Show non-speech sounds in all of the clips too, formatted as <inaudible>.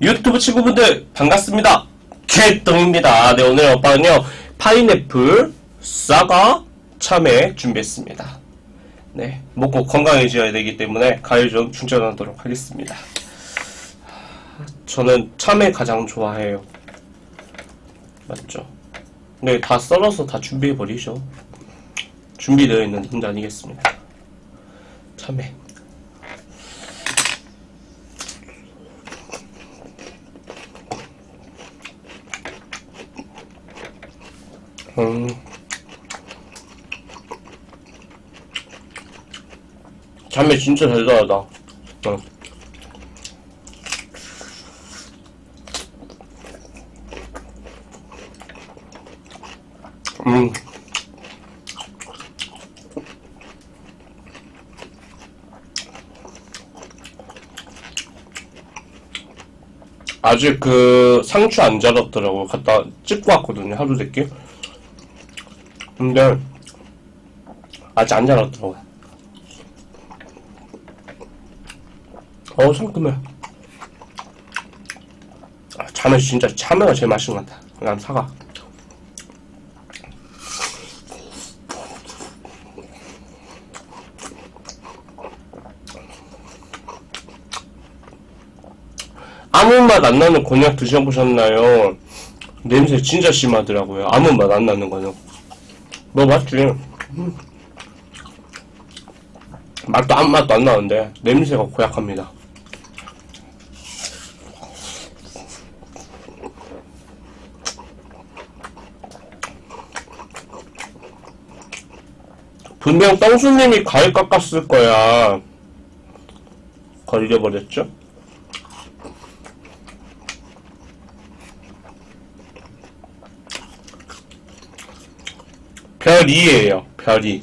유튜브 친구분들 반갑습니다. 개똥입니다. 네 오늘 오빠는요 파인애플 사과 참외 준비했습니다. 네 먹고 건강해져야 되기 때문에 과일 좀 충전하도록 하겠습니다. 저는 참외 가장 좋아해요. 맞죠? 네 다 썰어서 다 준비해 버리죠. 준비되어 있는 혼자 아니겠습니까? 참외. 음. 참외 진짜. 어. 음. 아직 그 상추 안 자랐더라고. 갖다 찍고 왔거든요. 하루 됐게. 근데 아직 안 자랐더라고. 어 상큼해. 아, 참외 진짜 참외가 제일 맛있는 것 같아. 난 사과. 아무 맛 안 나는 곤약 드셔보셨나요? 냄새 진짜 심하더라고요. 아무 맛 안 나는 거는. 뭐 맞지? 음. 맛도 아무 맛도 안 나는데 냄새가 고약합니다. 분명 땅수님이 과일 깎았을 거야. 걸려버렸죠? 별 2예요. 별이.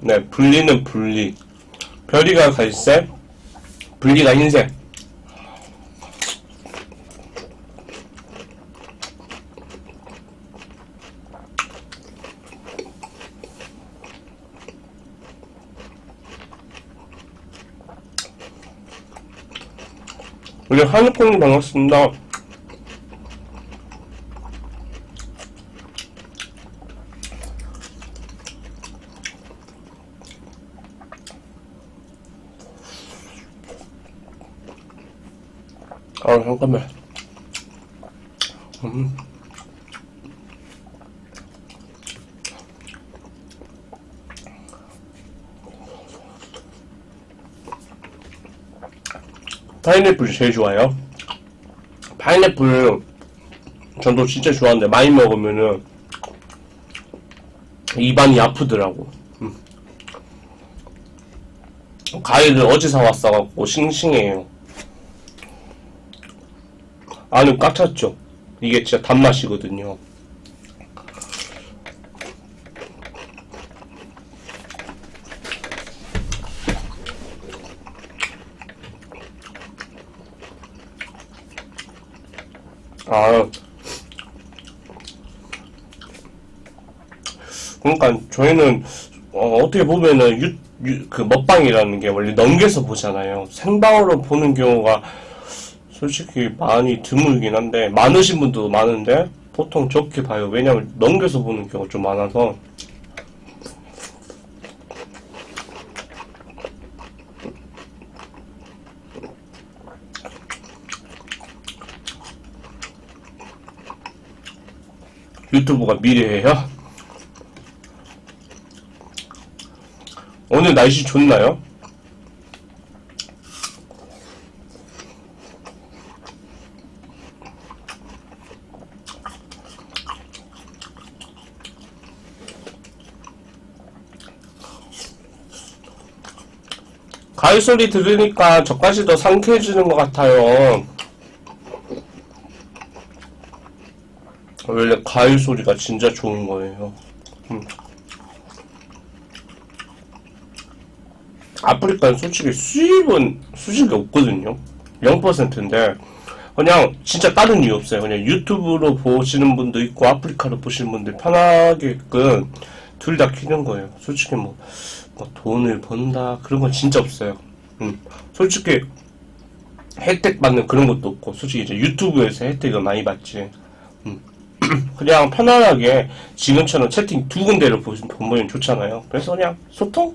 네, 분리는 분리. 별이가 갈색, 분리가 흰색. 우리 한우콩님 반갑습니다. 아 잠깐만. 음. 파인애플 제일 좋아요. 파인애플 전도 진짜 좋아하는데 많이 먹으면은 입안이 아프더라고. 음. 과일을 어제 사왔어갖고 싱싱해요. 안은 꽉 찼죠. 이게 진짜 단맛이거든요. 아, 그러니까 저희는 어, 떻게 보면은 유, 유, 그 먹방이라는 게 원래 넘겨서 보잖아요. 생방으로 보는 경우가 솔직히 많이 드물긴 한데 많으신 분도 많은데 보통 적게 봐요. 왜냐면 넘겨서 보는 경우가 좀 많아서 유튜브가 미래예요? 오늘 날씨 좋나요? 가위 소리 들으니까 저까지 더 상쾌해지는 것 같아요. 원래 가위 소리가 진짜 좋은 거예요. 음. 아프리카는 솔직히 수입은 수익이 없거든요. 0%인데 그냥 진짜 다른 이유 없어요. 그냥 유튜브로 보시는 분도 있고 아프리카로 보시는 분들 편하게끔 둘 다 키는 거예요. 솔직히 뭐, 뭐 돈을 번다 그런 건 진짜 없어요. 음. 솔직히 혜택 받는 그런 것도 없고 솔직히 이제 유튜브에서 혜택을 많이 받지. 음. <clears throat> 그냥 편안하게 지금처럼 채팅 두 군데를 보- 보면 좋잖아요. 그래서 그냥 소통?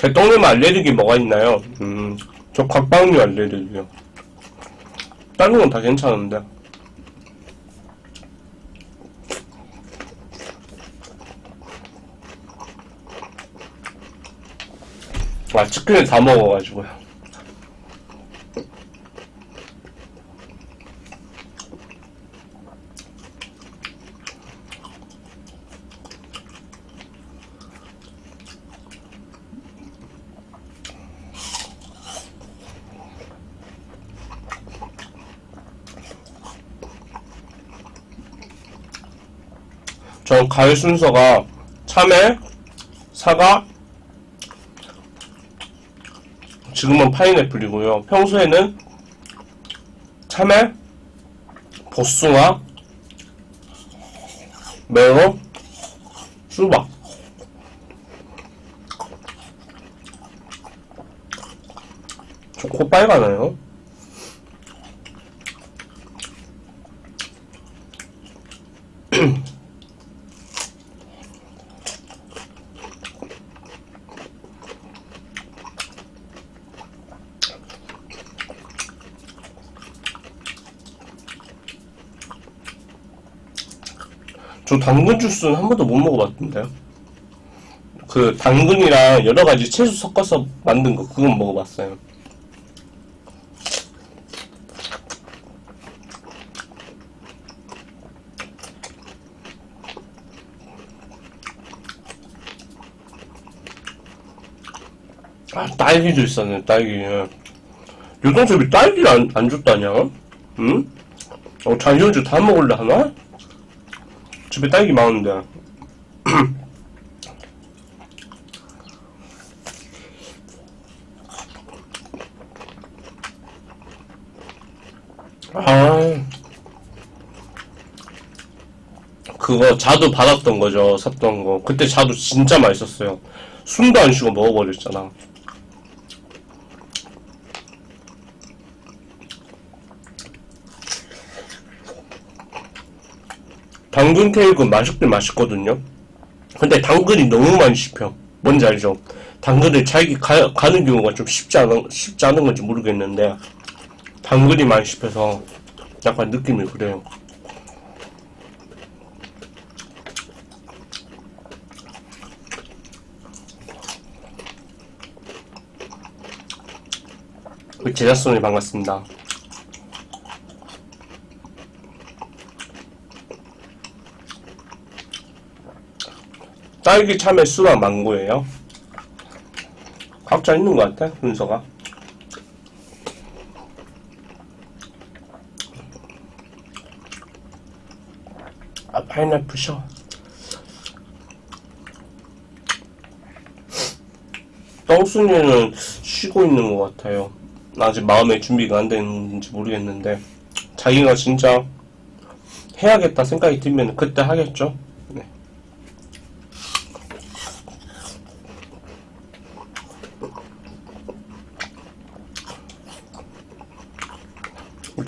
제 똥님 알레르기 뭐가 있나요? 음, 저 곽방류 알레르기요. 다른 건 다 괜찮은데. 아, 치킨을 다 먹어가지고요. 전 가을 순서가 참외, 사과, 지금은 파인애플이고요. 평소에는 참외, 복숭아, 매워, 수박. 저코 빨가나요? 저 당근 주스는 한 번도 못 먹어봤던데요. 그 당근이랑 여러 가지 채소 섞어서 만든 거 그건 먹어봤어요. 아 딸기도 있었네 딸기. 요동집이 딸기를 안, 안 줬다냐? 응? 어 잔연주 다 먹을래 하나? 집에 딸기 많은데. <clears throat> 아. 그거 자두 받았던 거죠. 샀던 거. 그때 자두 진짜 맛있었어요. 숨도 안 쉬고 먹어버렸잖아. 당근 케이크 맛있긴 맛있거든요. 근데 당근이 너무 많이 씹혀. 뭔지 알죠? 당근을 자기 가, 가는 경우가 좀 쉽지 않은, 쉽지 않은 건지 모르겠는데, 당근이 많이 씹혀서 약간 느낌이 그래요. 제자손이 반갑습니다. 딸기, 참외, 수박, 망고예요. 각자 있는 것 같아 순서가. 아 파인애플 셔. 떡순이는 쉬고 있는 것 같아요. 아직 마음의 준비가 안 됐는지 모르겠는데 자기가 진짜 해야겠다 생각이 들면 그때 하겠죠. 네.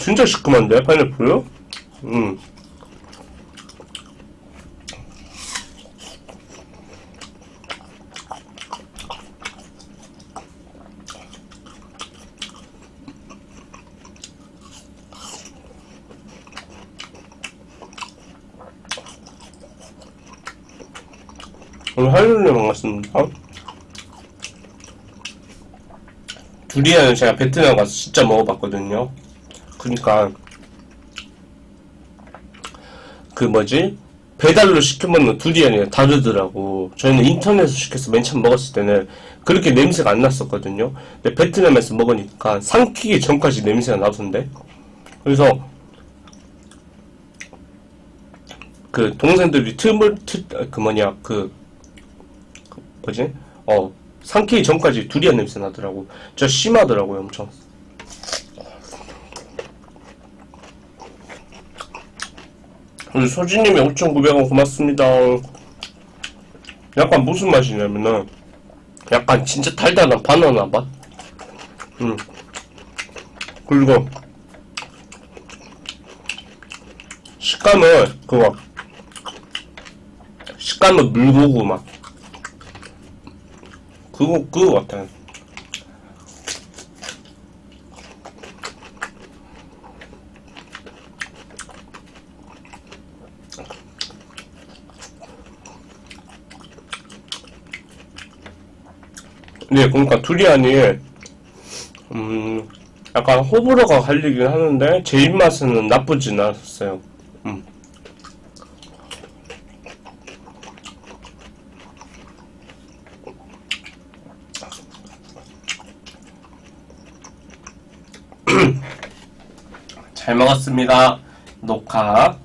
진짜 시큼한데 파인애플요? 음. 오늘 하이lun님 반갑습니다. 두리안은 제가 베트남 가서 진짜 먹어봤거든요. 그니까 그 뭐지 배달로 먹는 두리안이 다르더라고. 저희는 인터넷에서 시켜서 맨 처음 먹었을 때는 그렇게 냄새가 안 났었거든요. 근데 베트남에서 먹으니까 삼키기 전까지 냄새가 나던데. 그래서 그 동생들이 틈을 트, 그 뭐냐 그, 그 뭐지 어 삼키기 전까지 두리안 냄새 나더라고. 저 심하더라고요 엄청. 우리 소진님이 5,900원 고맙습니다. 약간 무슨 맛이냐면은, 약간 진짜 달달한 바나나 맛? 음. 그리고, 식감은, 그거, 식감은 물고구 맛. 그거, 그거 같아요. 네, 그러니까 두리안이 음, 약간 호불호가 갈리긴 하는데 제 입맛에는 나쁘진 않았어요. 음. 잘 먹었습니다. 녹화